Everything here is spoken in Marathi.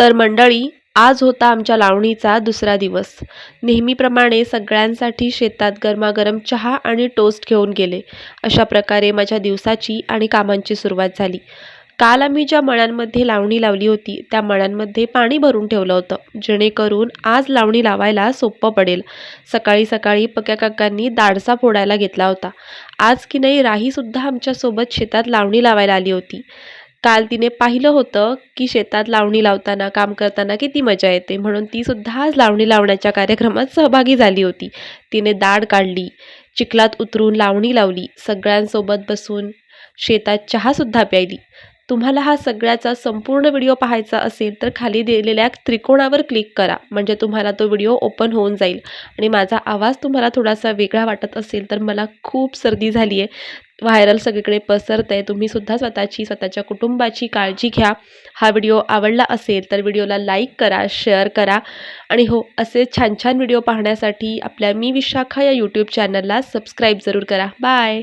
तर मंडळी आज होता आमच्या लावणीचा दुसरा दिवस. नेहमीप्रमाणे सगळ्यांसाठी शेतात गरमागरम चहा आणि टोस्ट घेऊन गेले. अशा प्रकारे माझ्या दिवसाची आणि कामांची सुरुवात झाली. काल आम्ही ज्या मळ्यांमध्ये लावणी लावली होती त्या मळ्यांमध्ये पाणी भरून ठेवलं होतं. जेणेकरून आज लावणी लावायला सोपं पडेल. सकाळी सकाळी पक्या काकांनी दाडसा फोडायला घेतला होता. आज की नाही राहीसुद्धा आमच्यासोबत शेतात लावणी लावायला आली होती. काल तिने पाहिलं होतं की शेतात लावणी लावताना काम करताना किती मजा येते. म्हणून ती सुद्धा आज लावणी लावण्याच्या कार्यक्रमात सहभागी झाली होती. तिने दाढ काढली चिखलात उतरून लावणी लावली सगळ्यांसोबत बसून शेतात चहासुद्धा प्यायली. तुम्हाला हा सगळ्याचा संपूर्ण व्हिडिओ पाहायचा असेल तर खाली दिलेल्या त्रिकोणावर क्लिक करा. म्हणजे तुम्हाला तो व्हिडिओ ओपन होऊन जाईल. आणि माझा आवाज तुम्हाला थोडासा वेगळा वाटत असेल तर मला खूप सर्दी झाली आहे व्हायरल सगळीकडे पसरत आहे तुम्हीसुद्धा स्वतःची स्वतःच्या कुटुंबाची काळजी घ्या. हा व्हिडिओ आवडला असेल तर व्हिडिओला लाईक करा शेअर करा. आणि हो असे छान छान व्हिडिओ पाहण्यासाठी आपल्या मी विशाखा या यूट्यूब चॅनलला सबस्क्राईब जरूर करा. बाय